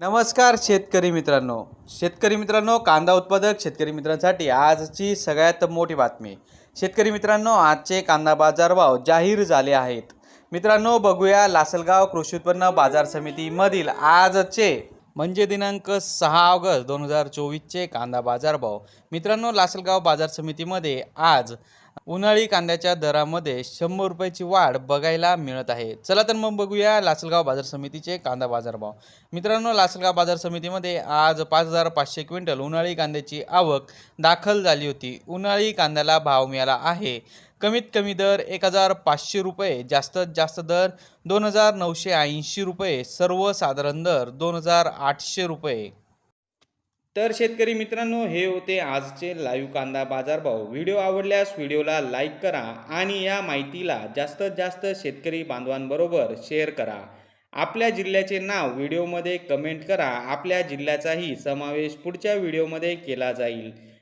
नमस्कार शेतकरी मित्रांनो. शेतकरी मित्रांनो कांदा उत्पादक शेतकरी मित्रांसाठी आजची सगळ्यात मोठी बातमी. शेतकरी मित्रांनो आजचे कांदा बाजारभाव जाहीर झाले आहेत. मित्रांनो बघूया लासलगाव कृषी उत्पन्न बाजार समितीमधील आजचे म्हणजे दिनांक सहा ऑगस्ट दोन हजार चोवीसचे कांदा बाजारभाव मित्रांनो लासलगाव बाजार समितीमध्ये आज उन्हाळी कांद्याच्या दरामध्ये शंभर रुपयाची वाढ बघायला मिळत आहे. चला तर मग बघूया लासलगाव बाजार समितीचे कांदा बाजारभाव मित्रांनो लासलगाव बाजार समितीमध्ये आज पाच हजार पाचशे क्विंटल उन्हाळी कांद्याची आवक दाखल झाली होती. उन्हाळी कांद्याला भाव मिळाला आहे. कमीत कमी दर एक हजार पाचशे रुपये जास्तीत जास्त दर दोन हजार नऊशे ऐंशी रुपये सर्वसाधारण दर दोन हजार आठशे रुपये. तर शेतकरी मित्रांनो हे होते आजचे लाईव्ह कांदा बाजारभाव. व्हिडिओ आवडल्यास व्हिडिओला लाईक करा आणि या माहितीला जास्तीत जास्त शेतकरी बांधवांबरोबर शेअर करा. आपल्या जिल्ह्याचे नाव व्हिडिओमध्ये कमेंट करा. आपल्या जिल्ह्याचाही समावेश पुढच्या व्हिडिओमध्ये केला जाईल.